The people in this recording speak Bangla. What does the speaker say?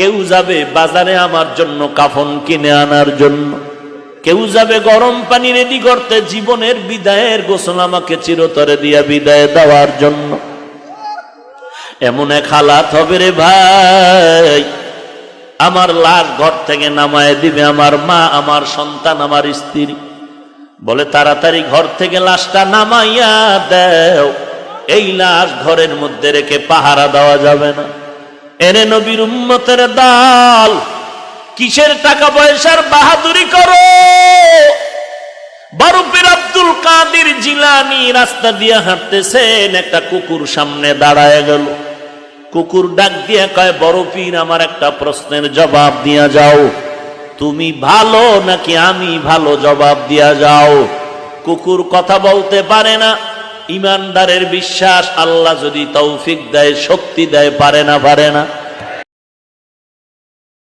কেউ যাবে বাজারে আমার জন্য কাফন কিনে আনার জন্য। কেউ যাবে গরম পানি রেডি করতে জীবনের বিদায়ের গোসল আমাকে চিরতরে দিয়া বিদায় দেওয়ার জন্য। এমন এক হালাত হবে রে ভাই। আমার লাশ ঘর থেকে নামায় দিবে আমার মা, আমার সন্তান, আমার স্ত্রী। বলে, তাড়াতাড়ি ঘর থেকে লাশটা নামাইয়া দেও। এই লাশ ঘরের মধ্যে রেখে পাহারা দেওয়া যাবে না। এনে নবীর উম্মতের দাল, কিসের টাকা পয়সার বাহাদুরি করো? বারুপের আব্দুল কাদির জিলানি রাস্তা দিয়ে হাঁটতেছেন, একটা কুকুর সামনে দাঁড়ায় গেল। কুকুর ডাক দিয়ে কয়, বড় পীর, আমার একটা প্রশ্নের জবাব দিয়া যাও। তুমি ভালো নাকি আমি ভালো জবাব দিয়া যাও? কুকুর কথা বলতে পারে না। ইমানদারের বিশ্বাস, আল্লাহ যদি তৌফিক দেয়, শক্তি দেয়, পারে না পারে না।